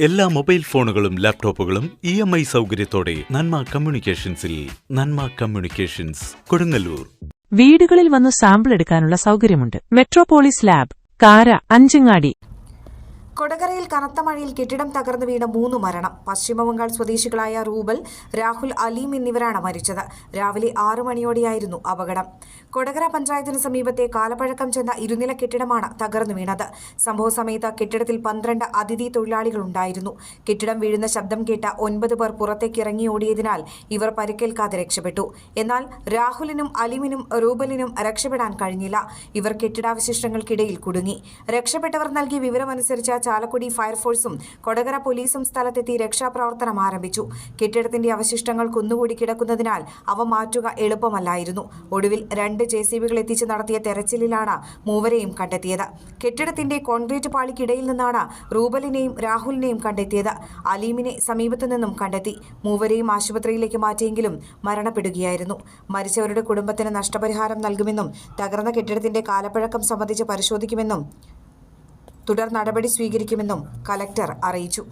എല്ലാ മൊബൈൽ ഫോണുകളും ലാപ്ടോപ്പുകളും ഇ എം ഐ സൗകര്യത്തോടെ നന്മ കമ്മ്യൂണിക്കേഷൻസിൽ നന്മ കമ്മ്യൂണിക്കേഷൻസ് കൊടുങ്ങല്ലൂർ. വീടുകളിൽ വന്ന് സാമ്പിൾ എടുക്കാനുള്ള സൗകര്യമുണ്ട്. മെട്രോപോളിസ് ലാബ് കാര അഞ്ചങ്ങാടി കൊടകരയിൽ കനത്ത മഴയിൽ കെട്ടിടം തകർന്നു വീണ മൂന്ന് മരണം. പശ്ചിമബംഗാൾ സ്വദേശികളായ റൂബൽ രാഹുൽ അലീം എന്നിവരാണ് മരിച്ചത്. രാവിലെ ആറു മണിയോടെയായിരുന്നു അപകടം. കൊടകര പഞ്ചായത്തിന് സമീപത്തെ കാലപ്പഴക്കം ചെന്ന ഇരുനില കെട്ടിടമാണ് തകർന്നു വീണത്. സംഭവ സമയത്ത് കെട്ടിടത്തിൽ പന്ത്രണ്ട് അതിഥി തൊഴിലാളികളുണ്ടായിരുന്നു കെട്ടിടം വീഴുന്ന ശബ്ദം കേട്ട ഒൻപത് പേർ പുറത്തേക്ക് ഇറങ്ങി ഓടിയതിനാൽ ഇവർ പരിക്കേൽക്കാതെ രക്ഷപ്പെട്ടു. എന്നാൽ രാഹുലിനും അലീമിനും റൂബലിനും രക്ഷപ്പെടാൻ കഴിഞ്ഞില്ല. ഇവർ കെട്ടിടാവശിഷ്ടങ്ങൾക്കിടയിൽ കുടുങ്ങി. രക്ഷപ്പെട്ടവർ നൽകിയ വിവരമനുസരിച്ച് ചാലക്കുടി ഫയർഫോഴ്സും കൊടകര പോലീസും സ്ഥലത്തെത്തി രക്ഷാപ്രവർത്തനം ആരംഭിച്ചു. കെട്ടിടത്തിന്റെ അവശിഷ്ടങ്ങൾ കുന്നുകൂടി കിടക്കുന്നതിനാൽ അവ മാറ്റുക എളുപ്പമല്ലായിരുന്നു. ഒടുവിൽ രണ്ട് ജെ സി ബികൾ എത്തിച്ച് നടത്തിയ തെരച്ചിലിലാണ് മൂവരെയും കണ്ടെത്തിയത്. കെട്ടിടത്തിന്റെ കോൺക്രീറ്റ് പാളിക്കിടയിൽ നിന്നാണ് റൂബലിനെയും രാഹുലിനെയും കണ്ടെത്തിയത്. അലീമിനെ സമീപത്തു നിന്നും കണ്ടെത്തി. മൂവരെയും ആശുപത്രിയിലേക്ക് മാറ്റിയെങ്കിലും മരണപ്പെടുകയായിരുന്നു. മരിച്ചവരുടെ കുടുംബത്തിന് നഷ്ടപരിഹാരം നൽകുമെന്നും തകർന്ന കെട്ടിടത്തിന്റെ കാലപ്പഴക്കം സംബന്ധിച്ച് പരിശോധിക്കുമെന്നും തുടർ നടപടി സ്വീകരിക്കുമെന്നും കലക്ടർ അറിയിച്ചു